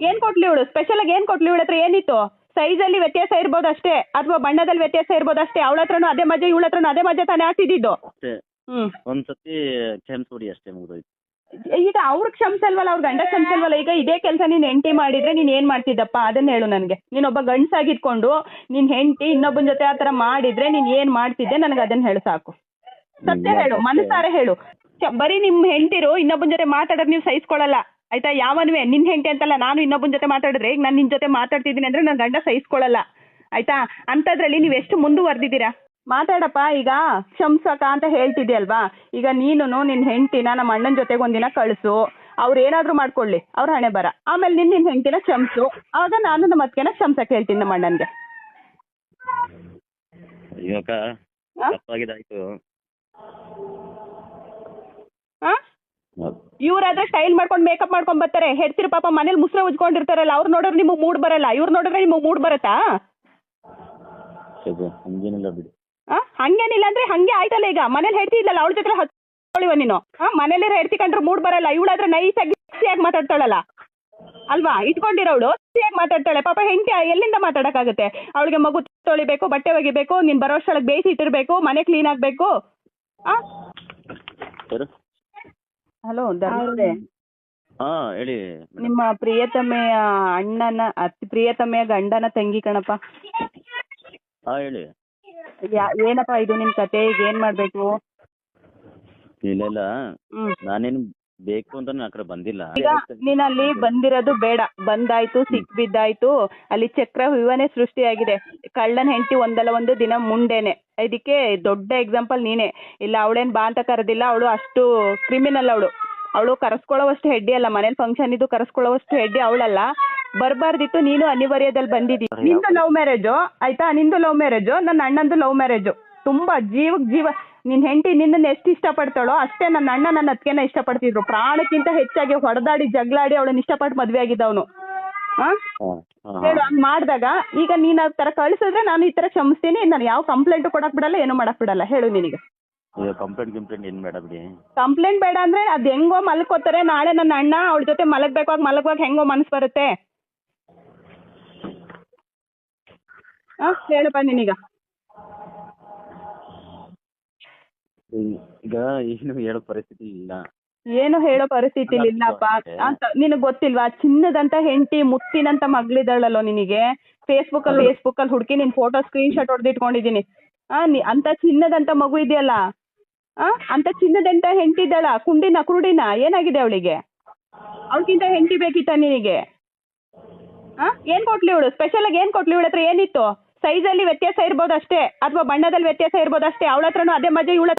ಏನ್ ಕೊಟ್ಲಿ ಇವಳು? ಸ್ಪೆಷಲ್ ಆಗಿ ಏನ್ ಕೊಟ್ಲಿ ಇವಳ ಹತ್ರ ಏನಿತ್ತು? ಸೈಜ್ ಅಲ್ಲಿ ವ್ಯತ್ಯಾಸ ಇರ್ಬೋದು ಅಷ್ಟೇ. ಅಥವಾ ಬಣ್ಣದಲ್ಲಿ ವ್ಯತ್ಯಾಸ ಇರ್ಬೋದು ಅಷ್ಟೇ. ಅವಳ ಹತ್ರನೂ ಅದೇ ಮಜಾ ಇವಳ ಹತ್ರನೂ ಅದೇ ಮಜಾ ತಾನೇ ಆಗ್ತಿದ್ದು ಅಷ್ಟೇ. ಹ್ಮ್. ಒಂದ್ಸತಿ ಕ್ಷಮಿಸ್ಬಿಡಿ ಅಷ್ಟೇ ಮುಗಿದೋಯ್ತು. ಈಗ ಅವ್ರ ಕ್ಷಮಿಸಲ್ವಲ್ಲ? ಅವ್ರ ಗಂಡ ಕ್ಷಮಿಸಲ್ವಲ್ಲ? ಈಗ ಇದೇ ಕೆಲಸ ನೀನ್ ಹೆಂಡತಿ ಮಾಡಿದ್ರೆ ನೀನ್ ಏನ್ ಮಾಡ್ತಿದ್ದಪ್ಪ? ಅದನ್ನ ಹೇಳು ನನಗೆ. ನೀನೊಬ್ಬ ಗಂಡಸಾಗಿದ್ಕೊಂಡು ನಿನ್ ಹೆಂಡತಿ ಇನ್ನೊಬ್ಬನ ಜೊತೆ ಆ ಥರ ಮಾಡಿದ್ರೆ ನೀನ್ ಏನ್ ಮಾಡ್ತಿದ್ದೆ ನನಗೆ ಅದನ್ನ ಹೇಳು ಸಾಕು. ಸತ್ಯ ಹೇಳು. ಮನಸಾರೆ ಹೇಳು. ಬರೀ ನಿಮ್ ಹೆಂಡತಿರು ಇನ್ನೊಬ್ಬನ ಜೊತೆ ಮಾತಾಡೋದ್ ನೀವು ಸಹಿಸ್ಕೊಳ್ಳಲ್ಲ. ಆಯ್ತಾ? ಯಾವನ್ವೇ? ನಿನ್ ಹೆಂಡತಿ ಅಂತಲ್ಲ ನಾನು ಇನ್ನೊಬ್ಬನ ಜೊತೆ ಮಾತಾಡಿದ್ರೆ ಈಗ ನಾನು ನಿನ್ ಜೊತೆ ಮಾತಾಡ್ತಿದ್ದೀನಿ ಅಂದ್ರೆ ನನ್ನ ಗಂಡ ಸಹಿಸ್ಕೊಳ್ಳಲ್ಲ ಆಯ್ತಾ? ಅಂತದ್ರಲ್ಲಿ ನೀವು ಎಷ್ಟು ಮುಂದುವರೆದಿದ್ದೀರಾ? ಮಾತಾಡಪ್ಪ ಈಗ ಶಂಸಕ ಅಂತ ಹೇಳ್ತಿದ್ಯಲ್ವಾ? ಈಗ ನೀನು ನಿನ್ನ ಹೆಂಡತಿನ ನಮ್ಮ ಅಣ್ಣನ ಜೊತೆಗೆ ಒಂದಿನ ಕಳಿಸು. ಅವ್ರು ಏನಾದರೂ ಮಾಡ್ಕೊಳ್ಳಿ ಅವ್ರ ಹಣೆ ಬರ. ಆಮೇಲೆ ನಿನ್ನ ನಿನ್ನ ಹೆಂಡತಿನ ಕ್ಷಮಿಸು ಆಗ ನಾನು ನಮ್ಮ ಅತ್ತಿಗೆನ ಕ್ಷಮ್ಸಕ್ಕೆ ಹೇಳ್ತೀನಿ ನಮ್ಮ ಅಣ್ಣನ್ಗೆ. ಇವಾಗ ಆ? ತಪ್ಪಾಗಿದ್ದಾಯ್ತು ಹಾಂ ಇವ್ರಾದ್ರೆ ಸ್ಟೈಲ್ ಮಾಡ್ಕೊಂಡು ಮೇಕಪ್ ಮಾಡ್ಕೊಂಡ್ ಬರ್ತಾರೆ. ಹೆಡ್ತಿರು ಪಾಪ ಮನೇಲಿ ಮುಸ್ರೆ ಉಜ್ಕೊಂಡಿರ್ತಾರಲ್ಲ ಅವ್ರು ನೋಡಿದ್ರೆ ನಿಮಗೆ ಮೂಡ್ ಬರಲ್ಲ. ಇವ್ರು ನೋಡಿದ್ರೆ ನಿಮಗೆ ಮೂಡ್ ಬರುತ್ತಾ? ಹಂಗೇನಿಲ್ಲ ಬಿಡಿ. ಆ ಹಂಗೇನಿಲ್ಲ ಅಂದ್ರೆ ಹಂಗೆ ಆಯ್ತಲ್ಲ ಈಗ. ಮನೇಲಿ ಹೆಡ್ತಿ ಇಲ್ಲಲ್ಲ ಅವಳ ಜೊತೆ ಹಚ್ಕೊಳ್ಳಿವ ನೀನು. ಆ ಮನೇಲಿ ಹೆಡ್ತಿ ಕಂಡ್ರೆ ಮೂಡ್ ಬರಲ್ಲ. ಇವಳಾದ್ರೆ ನೈಸ್ ಆಗಿ ಆಗಿ ಮಾತಾಡ್ತಾಳಲ್ಲ. ಅಲ್ವಾ? ಇಟ್ಕೊಂಡಿರೋಳು ಆಗಿ ಮಾತಾಡ್ತಾಳೆ. ಪಾಪ ಹೆಂಡತಿ ಎಲ್ಲಿಂದ ಮಾತಾಡಕ್ಕಾಗತ್ತೆ? ಅವಳಿಗೆ ಮಗು ತೊಳಿಬೇಕು ಬಟ್ಟೆ ಒಗಿಬೇಕು ನೀನ್ ಬರೋ ಅಷ್ಟೊಳಗೆ ಬೇಯಿಸಿ ಇಟ್ಟಿರ್ಬೇಕು ಮನೆ ಕ್ಲೀನ್ ಆಗ್ಬೇಕು. ಆ? ಹಲೋ ಧರ್ಮವ್ರೆ ಹಾ ಹೇಳಿ ನಿಮ್ಮ ಪ್ರಿಯತಮೆಯ ಅಣ್ಣನ ಅತಿ ಪ್ರಿಯತಮೆಯ ಗಂಡನ ತಂಗಿ ಕಣಪ್ಪ. ಹಾ ಹೇಳಿ. ಯಾ- ಏನಪ್ಪ ಇದು ನಿಮ್ ಕತೆ? ಈಗ ಏನ್ ಮಾಡ್ಬೇಕು? ಇಲ್ಲ ಇಲ್ಲ ಹ್ಮ್. ನಾನೇನು ಬೇಕು ಅಂತ ಆ ಕಡೆ ಬಂದಿಲ್ಲ. ಈಗ ನೀನ್ ಅಲ್ಲಿ ಬಂದಿರೋದು ಬೇಡ. ಬಂದಾಯ್ತು ಸಿಕ್ ಬಿದ್ದಾಯ್ತು. ಅಲ್ಲಿ ಚಕ್ರ ವ್ಯೂಹನೇ ಸೃಷ್ಟಿಯಾಗಿದೆ. ಕಳ್ಳನ ಹೆಂಡತಿ ಒಂದಲ್ಲ ಒಂದು ದಿನ ಮುಂಡೆನೆ. ಇದಕ್ಕೆ ದೊಡ್ಡ ಎಕ್ಸಾಂಪಲ್ ನೀನೆ. ಇಲ್ಲ ಅವಳೇನ್ ಬಾ ಅಂತ ಕರೆದಿಲ್ಲ. ಅವಳು ಅಷ್ಟು ಕ್ರಿಮಿನಲ್ ಅವಳು. ಅವಳು ಕರೆಸ್ಕೊಳ್ಳೋವಷ್ಟು ಹೆಡ್ಡಿ ಅಲ್ಲ. ಮನೇಲಿ ಫಂಕ್ಷನ್ ಇದು ಕರೆಸ್ಕೊಳ್ಳೋವಷ್ಟು ಹೆಡ್ಡಿ ಅವಳಲ್ಲ. ಬರಬಾರ್ದಿತ್ತು. ನೀನು ಅನಿವಾರ್ಯದಲ್ಲಿ ಬಂದಿದ್ದಿ. ನಿಂದು ಲವ್ ಮ್ಯಾರೇಜು ಆಯ್ತಾ? ನಿಂದು ಲವ್ ಮ್ಯಾರೇಜು ನನ್ನ ಅಣ್ಣಂದು ಲವ್ ಮ್ಯಾರೇಜು ತುಂಬಾ ಜೀವಕ್ ಜೀವ. ನಿನ್ ಹೆಂಡತಿ ಎಷ್ಟ್ ಎಷ್ಟು ಇಷ್ಟಪಡ್ತಾಳೋ ಅಷ್ಟೇ ನನ್ನ ಅಣ್ಣ ನನ್ನ ಅತ್ತಿಗೆನ ಇಷ್ಟಪಡ್ತಿದ್ರು. ಪ್ರಾಣಕ್ಕಿಂತ ಹೆಚ್ಚಾಗಿ ಹೊಡೆದಾಡಿ ಜಗಳಾಡಿ ಅವಳನ್ನ ಇಷ್ಟಪಟ್ಟು ಮದ್ವೆ ಆಗಿದ್ದವನು ಹಾ ಹೇಳು ಹಂಗ್ ಮಾಡಿದಾಗ ಈಗ ನೀನ್ ಆ ತರ ಕಳ್ಸಿದ್ರೆ ನಾನು ಈ ತರ ಕ್ಷಮಿಸ್ತೀನಿ ನಾನು ಯಾವ ಕಂಪ್ಲೇಂಟ್ ಕೊಡಕ್ ಬಿಡಲ್ಲ ಏನು ಮಾಡಕ್ ಬಿಡಲ್ಲ. ಹೇಳು ನಿನಗೆ. ಕಂಪ್ಲೇಂಟ್ ಗಿಂಪ್ಲೇಂಟ್ ಏನು ಬೇಡ ಬಿಡಿ. ಕಂಪ್ಲೇಂಟ್ ಬೇಡ ಅಂದ್ರೆ ಅದ್ ಹೆಂಗೋ ಮಲ್ಕೋತಾರೆ ನಾಳೆ ನನ್ನ ಅಣ್ಣ ಅವಳ ಜೊತೆ ಮಲಗ್ಬೇಕಾಗ ಮಲಗುವಾಗ ಹೆಂಗೋ ಮನ್ಸ್ ಬರುತ್ತೆ. ಹಾ ಹೇಳಪ್ಪ ನಿನೀಗ ಈಗ ಏನು ಹೇಳೋ ಪರಿಸ್ಥಿತಿ ಇಲ್ಲ. ಏನು ಹೇಳೋ ಪರಿಸ್ಥಿತಿ ಇಲ್ಲಪ್ಪ ಅಂತ ನಿನಗ್ ಗೊತ್ತಿಲ್ವಾ ಚಿನ್ನದಂತ ಹೆಂಡತಿ ಮುತ್ತಿನಂತ ಮಗಳಿದಳಲ್ಲೋ ನಿನಗೆ? ಫೇಸ್ಬುಕ್ ಅಲ್ಲಿ ಫೇಸ್ಬುಕ್ ಅಲ್ಲಿ ಹುಡುಕಿ ನಿನ್ ಫೋಟೋ ಸ್ಕ್ರೀನ್ ಶಾಟ್ ಹೊಡೆದಿಟ್ಕೊಂಡಿದೀನಿ ಆ ನೀ ಅಂತ ಚಿನ್ನದಂತ ಮಗು ಇದೆಯಲ್ಲ? ಆ ಅಂತ ಚಿನ್ನದಂತ ಹೆಂಡತಿ ಇದ್ದಾಳ ಕುಂಡಿನ ಕುರುಡಿನ ಏನಾಗಿದೆ ಅವಳಿಗೆ? ಅವಳಿಗಿಂತ ಹೆಂಡತಿ ಬೇಕಿತ್ತ ನಿನಗೆ? ಆ ಏನ್ ಕೊಟ್ಲಿ ಇವಳು? ಸ್ಪೆಷಲ್ ಆಗಿ ಏನ್ ಕೊಟ್ಲಿ? ಇವಳ ಹತ್ರ ಏನಿತ್ತು? ಸೈಜ್ ಅಲ್ಲಿ ವ್ಯತ್ಯಾಸ ಇರ್ಬೋದು ಅಷ್ಟೇ ಅಥವಾ ಬಣ್ಣದಲ್ಲಿ ವ್ಯತ್ಯಾಸ ಇರ್ಬೋದು ಅಷ್ಟೇ ಅವಳ ಹತ್ರನೂ ಅದೇ ಮಜಾ ಇವಳ